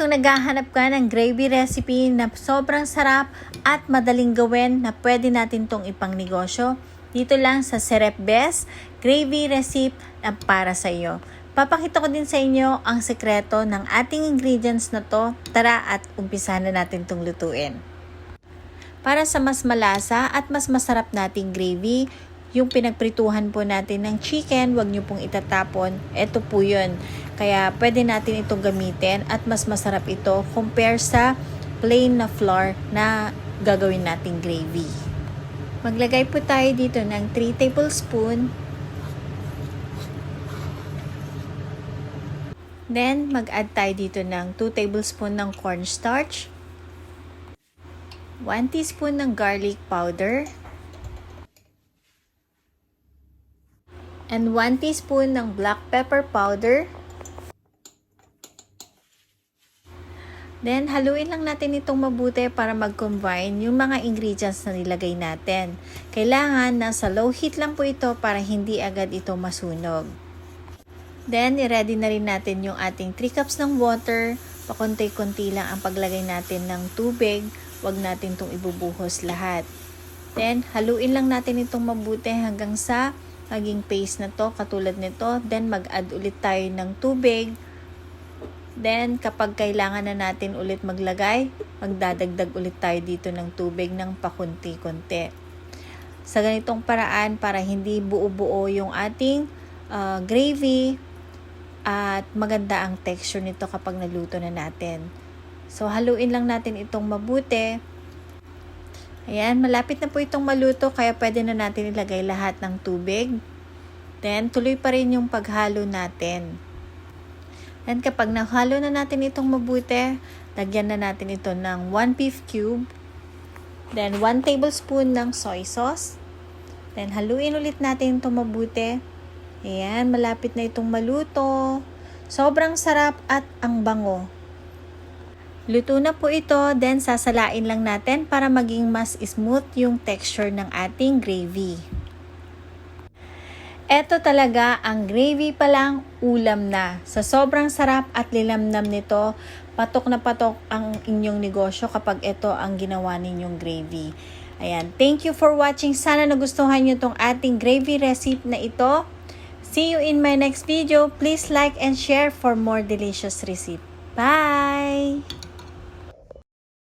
kung naghahanap ka ng gravy recipe na sobrang sarap at madaling gawin na pwede natin tong ipang negosyo, dito lang sa Serep Best Gravy Recipe na para sa iyo. Papakita ko din sa inyo ang sekreto ng ating ingredients na to. Tara at umpisahan na natin tong lutuin. Para sa mas malasa at mas masarap nating gravy, yung pinagprituhan po natin ng chicken, wag nyo pong itatapon. Ito po yun. Kaya pwede natin itong gamitin at mas masarap ito compare sa plain na flour na gagawin nating gravy. Maglagay po tayo dito ng 3 tablespoon. Then, mag-add tayo dito ng 2 tablespoon ng cornstarch. 1 teaspoon ng garlic powder. And 1 teaspoon ng black pepper powder. Then, haluin lang natin itong mabuti para mag-combine yung mga ingredients na nilagay natin. Kailangan nasa low heat lang po ito para hindi agad ito masunog. Then, i-ready na rin natin yung ating 3 cups ng water. Pakunti-kunti lang ang paglagay natin ng tubig. Huwag natin itong ibubuhos lahat. Then, haluin lang natin itong mabuti hanggang sa maging paste na to katulad nito. Then, mag-add ulit tayo ng tubig. Then, kapag kailangan na natin ulit maglagay, magdadagdag ulit tayo dito ng tubig ng pakunti-kunti. Sa ganitong paraan, para hindi buo-buo yung ating uh, gravy at maganda ang texture nito kapag naluto na natin. So, haluin lang natin itong mabuti. Ayan, malapit na po itong maluto kaya pwede na natin ilagay lahat ng tubig. Then, tuloy pa rin yung paghalo natin. Then kapag nahalo na natin itong mabuti, lagyan na natin ito ng 1 beef cube. Then 1 tablespoon ng soy sauce. Then haluin ulit natin itong mabuti. Ayan, malapit na itong maluto. Sobrang sarap at ang bango. Luto na po ito, then sasalain lang natin para maging mas smooth yung texture ng ating gravy. Ito talaga ang gravy pa lang ulam na. Sa sobrang sarap at lilamnam nito, patok na patok ang inyong negosyo kapag ito ang ginawa ninyong gravy. Ayan, thank you for watching. Sana nagustuhan nyo itong ating gravy recipe na ito. See you in my next video. Please like and share for more delicious recipe. Bye!